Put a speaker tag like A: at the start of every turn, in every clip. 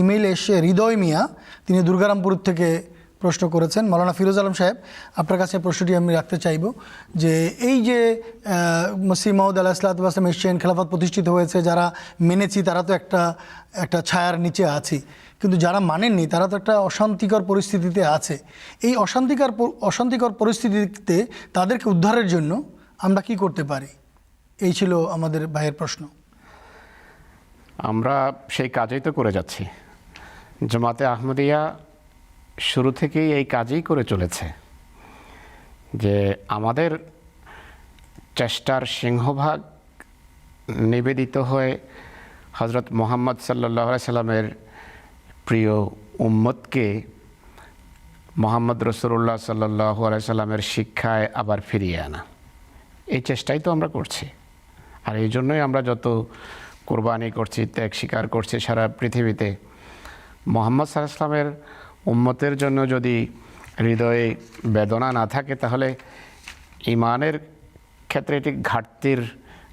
A: ইমেইলে এসে হৃদয় মিয়া, তিনি দুর্গারামপুর থেকে প্রশ্ন করেছেন। মৌলানা ফিরোজ আলম সাহেব, আপনার কাছে প্রশ্নটি আমি রাখতে চাইব যে এই যে মসিহ মাউদ আলাহ সাল্লাম এসছেন, খেলাফত প্রতিষ্ঠিত হয়েছে, যারা মেনেছি তারা তো একটা একটা ছায়ার নিচে আছি। কিন্তু যারা মানেননি, তারা তো একটা অশান্তিকর পরিস্থিতিতে আছে। এই অশান্তিকর অশান্তিকর পরিস্থিতিতে তাদেরকে উদ্ধারের জন্য আমরা কি করতে পারি? এই ছিল আমাদের ভাইয়ের প্রশ্ন।
B: আমরা সেই কাজই তো করে যাচ্ছি। জামাতে আহমদিয়া শুরু থেকেই এই কাজই করে চলেছে, যে আমাদের চেষ্টার সিংহভাগ নিবেদিত হয়ে হজরত মোহাম্মদ সাল্লাহ সাল্লামের প্রিয় উম্মতকে মোহাম্মদ রসুল্লাহ সাল্লাহ সাল্লামের শিক্ষায় আবার ফিরিয়ে আনা। এই চেষ্টাই তো আমরা করছি। আর এই জন্যই আমরা যত কোরবানি করছি, ত্যাগ স্বীকার করছি সারা পৃথিবীতে মোহাম্মদ সাল্লামের উম্মতের জন্য যদি হৃদয়ে বেদনা না থাকে, তাহলে ইমানের ক্ষেত্রে এটি ঘাটতির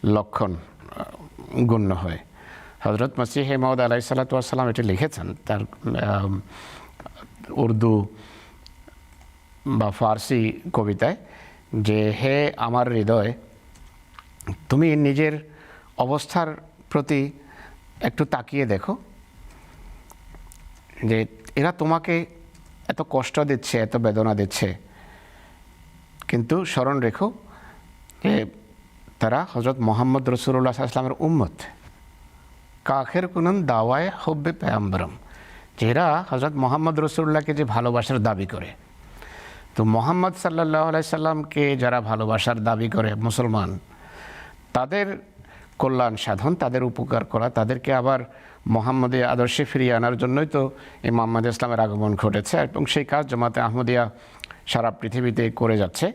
B: লক্ষণ গণ্য হয়। হজরত মসিহ মহদ আলাই সাল্লাতাম এটি লিখেছেন। তার উর্দু বা ফার্সি কবিতায় যে, হে আমার হৃদয়, তুমি নিজের অবস্থার প্রতি একটু তাকিয়ে দেখো। যে এরা তোমাকে এত কষ্ট দিচ্ছে, এত বেদনা দিচ্ছে। কিন্তু স্মরণ রেখো যে তারা হজরত মোহাম্মদ রসুল্লাহ আসলামের উম্মত। কাখের কুনন দাওয়ায় হব্বে পেয়াম্বরম যেরা হজরত মোহাম্মদ রসুল্লাহকে যে ভালোবাসার দাবি করে। তো মোহাম্মদ সাল্লাহ সাল্লামকে যারা ভালোবাসার দাবি করে মুসলমান, তাদের কল্যাণ সাধন, তাদের উপকার করা, তাদেরকে আবার মোহাম্মদী আদর্শে ফিরিয়ে আনার জন্যই তো এই মোহাম্মদ ইসলামের আগমন ঘটেছে, এবং সেই কাজ জামাতে আহমদিয়া সারা পৃথিবীতে করে যাচ্ছে।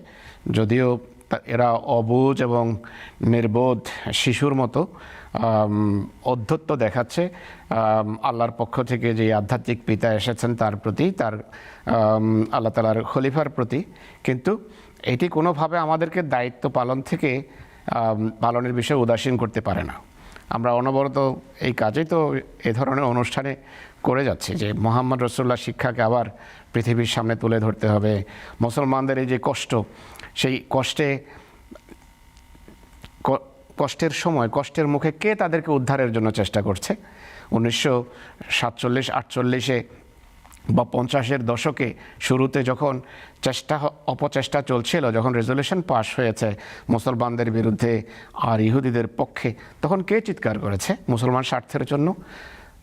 B: যদিও এরা অবুজ এবং নির্বোধ শিশুর মতো অধ্যত্ব দেখাচ্ছে। আল্লাহর পক্ষ থেকে যে আধ্যাত্মিক পিতা এসেছেন তার প্রতি, তার আল্লাহ তালার খলিফার প্রতি। কিন্তু এটি কোনোভাবে আমাদেরকে দায়িত্ব পালন থেকে পালনের বিষয়ে উদাসীন করতে পারে না। আমরা অনবরত এই কাজে তো এ ধরনের অনুষ্ঠানে করে যাচ্ছি যে মোহাম্মদ রসুল্লাহ শিক্ষাকে আবার পৃথিবীর সামনে তুলে ধরতে হবে। মুসলমানদের এই যে কষ্ট, সেই কষ্টে কষ্টের সময়, কষ্টের মুখে কে তাদেরকে উদ্ধারের জন্য চেষ্টা করছে? উনিশশো সাতচল্লিশ আটচল্লিশে বা পঞ্চাশের দশকে শুরুতে যখন চেষ্টা অপচেষ্টা চলছিল, যখন রেজলিউশন পাশ হয়েছে মুসলমানদের বিরুদ্ধে আর ইহুদিদের পক্ষে, তখন কে চিৎকার করেছে? মুসলমান স্বার্থের জন্য?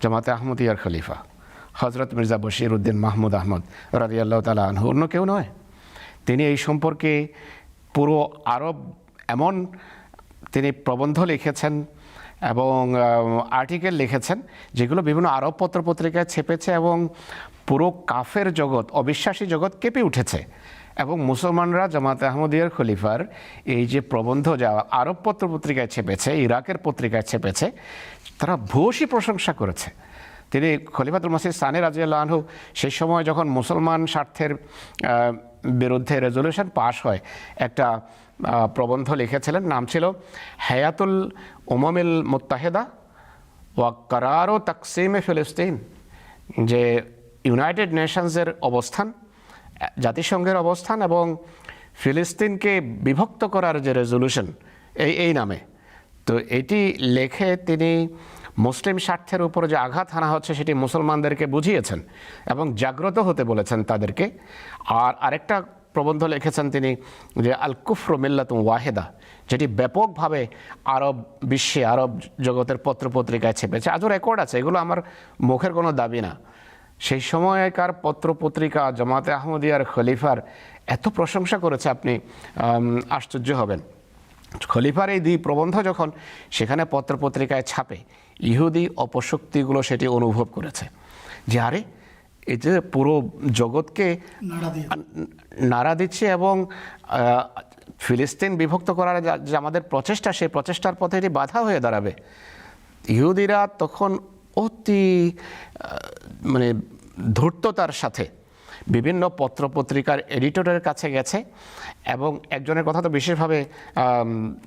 B: জামাতে আহমদিয়ার খলিফা। হজরত মির্জা বশির উদ্দিন মাহমুদ আহমদ রাজিয়াল্লাহ তালা আনহু অন্য কেউ নয়। তিনি এই সম্পর্কে পুরো আরব এমন তিনি প্রবন্ধ লিখেছেন এবং আর্টিকেল লিখেছেন যেগুলো বিভিন্ন আরব পত্রপত্রিকায় ছেপেছে এবং পুরো কাফের জগৎ, অবিশ্বাসী জগৎ কেঁপে উঠেছে। এবং মুসলমানরা জামাত আহমদিয়ার খলিফার এই যে প্রবন্ধ যা আরব পত্রপত্রিকায় ছেপেছে, ইরাকের পত্রিকায় ছেপেছে, তারা ভূয়সী প্রশংসা করেছে। তিনি খলিফাতুল মসিদ সানি রাজিয়াল্লাহ আনহু সেই সময় যখন মুসলমান স্বার্থের বিরুদ্ধে রেজলিউশন পাশ হয়। একটা প্রবন্ধ লিখেছিলেন, নাম ছিল হায়াতুল উমমিল মুত্তাহেদা ওয়া করার তাকসিমে ফিলিস্তিন, যে ইউনাইটেড নেশনসের অবস্থান জাতিসংঘের অবস্থান এবং ফিলিস্তিনকে বিভক্ত করার যে রেজলিউশন, এই এই নামে। তো এটি লেখে তিনি মুসলিম স্বার্থের উপর যে আঘাত হানা হচ্ছে সেটি মুসলমানদেরকে বুঝিয়েছেন এবং জাগ্রত হতে বলেছেন তাদেরকে। আর আরেকটা প্রবন্ধ লিখেছেন তিনি যে, আল কুফর মিল্লাতুম ওয়াহেদা যেটি ব্যাপকভাবে আরব বিশ্বে, আরব জগতের পত্রপত্রিকায় ছেপেছে। আজও রেকর্ড আছে, এগুলো আমার মুখের কোনো দাবি না। সেই সময়কার পত্রপত্রিকা জামাতে আহমদিয়ার খলিফার এত প্রশংসা করেছে আপনি আশ্চর্য হবেন। খলিফার এই দুই প্রবন্ধ যখন সেখানে পত্রপত্রিকায় ছাপে ইহুদি অপশক্তিগুলো সেটি অনুভব করেছে। যে আরে এই যে পুরো জগৎকে
A: নাড়া
B: দিচ্ছে এবং ফিলিস্তিন বিভক্ত করার যা- যে আমাদের প্রচেষ্টা সেই প্রচেষ্টার পথে এটি বাধা হয়ে দাঁড়াবে। ইহুদিরা তখন অতি মানে ধূর্ততার সাথে বিভিন্ন পত্রপত্রিকার এডিটরের কাছে গেছে এবং একজনের কথা তো বিশেষভাবে,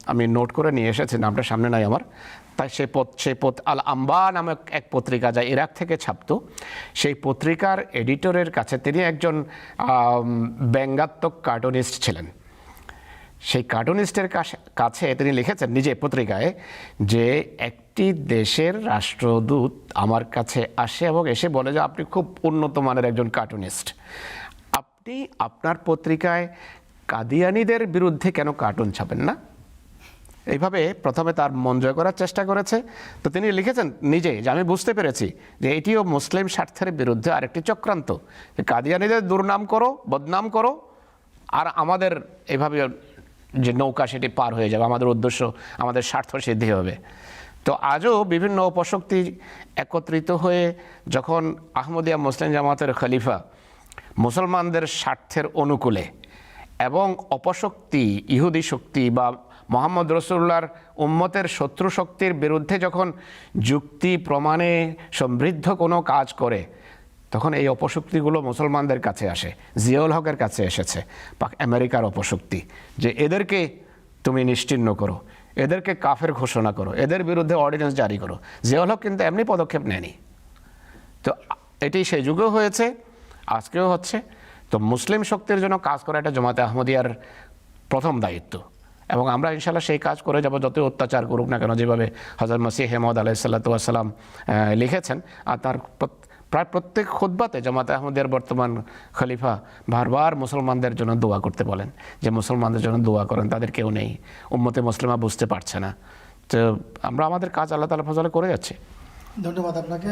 B: আমি নোট করে নিয়ে এসেছি, নামটা সামনে নাই আমার। তাই সে পত সে পত, আল আম্বা নামক এক পত্রিকা যা ইরাক থেকে ছাপতো, সেই পত্রিকার এডিটরের কাছে তিনি একজন ব্যঙ্গাত্মক কার্টুনিস্ট ছিলেন। সেই কার্টুনিস্টের কাছে- তিনি লিখেছেন নিজে পত্রিকায় যে একটি দেশের রাষ্ট্রদূত আমার কাছে আসে এবং এসে বলে যে, আপনি খুব উন্নত মানের একজন কার্টুনিস্ট। আপনি আপনার পত্রিকায় কাদিয়ানিদের বিরুদ্ধে কেন কার্টুন ছাপেন না? এইভাবে প্রথমে তার মন জয় করার চেষ্টা করেছে। তো তিনি লিখেছেন নিজে যে, আমি বুঝতে পেরেছি যে, এটিও মুসলিম স্বার্থের বিরুদ্ধে আরেকটি চক্রান্ত। কাদিয়ানিদের দুর্নাম করো, বদনাম করো, আর আমাদের এভাবে যে নৌকা সেটি পার হয়ে যাবে। আমাদের উদ্দেশ্য, আমাদের স্বার্থ সিদ্ধি হবে। তো আজও বিভিন্ন অপশক্তি একত্রিত হয়ে যখন আহমদিয়া মুসলিম জামাতের খলিফা মুসলমানদের স্বার্থের অনুকূলে এবং অপশক্তি, ইহুদি শক্তি বা মোহাম্মদ রসুল্লাহর উম্মতের শত্রু শক্তির বিরুদ্ধে যখন যুক্তি প্রমাণে সমৃদ্ধ কোনো কাজ করে, তখন এই অপশক্তিগুলো মুসলমানদের কাছে আসে, জিয়াউল হকের কাছে এসেছে আমেরিকার অপশক্তি, যে এদেরকে তুমি নিশ্চিহ্ন করো। এদেরকে কাফের ঘোষণা করো, এদের বিরুদ্ধে অর্ডিন্যান্স জারি করো। জিয়াউল হক কিন্তু এমনি পদক্ষেপ নেয়নি। তো এটি সেই যুগেও হয়েছে, আজকেও হচ্ছে। তো মুসলিম শক্তির জন্য কাজ করা এটা জমাতে আহমদিয়ার প্রথম দায়িত্ব। এবং আমরা ইনশাল্লাহ সেই কাজ করে যাব, যতই অত্যাচার করুক না কেন, যেভাবে হজরত মসিহ হেমদ আলাইসাল্লাম লিখেছেন। আর তার প্রায় প্রত্যেক খুদ্বাতে জামাত আহমদের বর্তমান খলিফা বারবার মুসলমানদের জন্য দোয়া করতে বলেন যে মুসলমানদের জন্য দোয়া করেন, তাদের কেউ নেই। উম্মতে মুসলিমা বুঝতে পারছে না। তো আমরা আমাদের কাজ আল্লাহ তালা ফজলে করে যাচ্ছি।
A: ধন্যবাদ আপনাকে।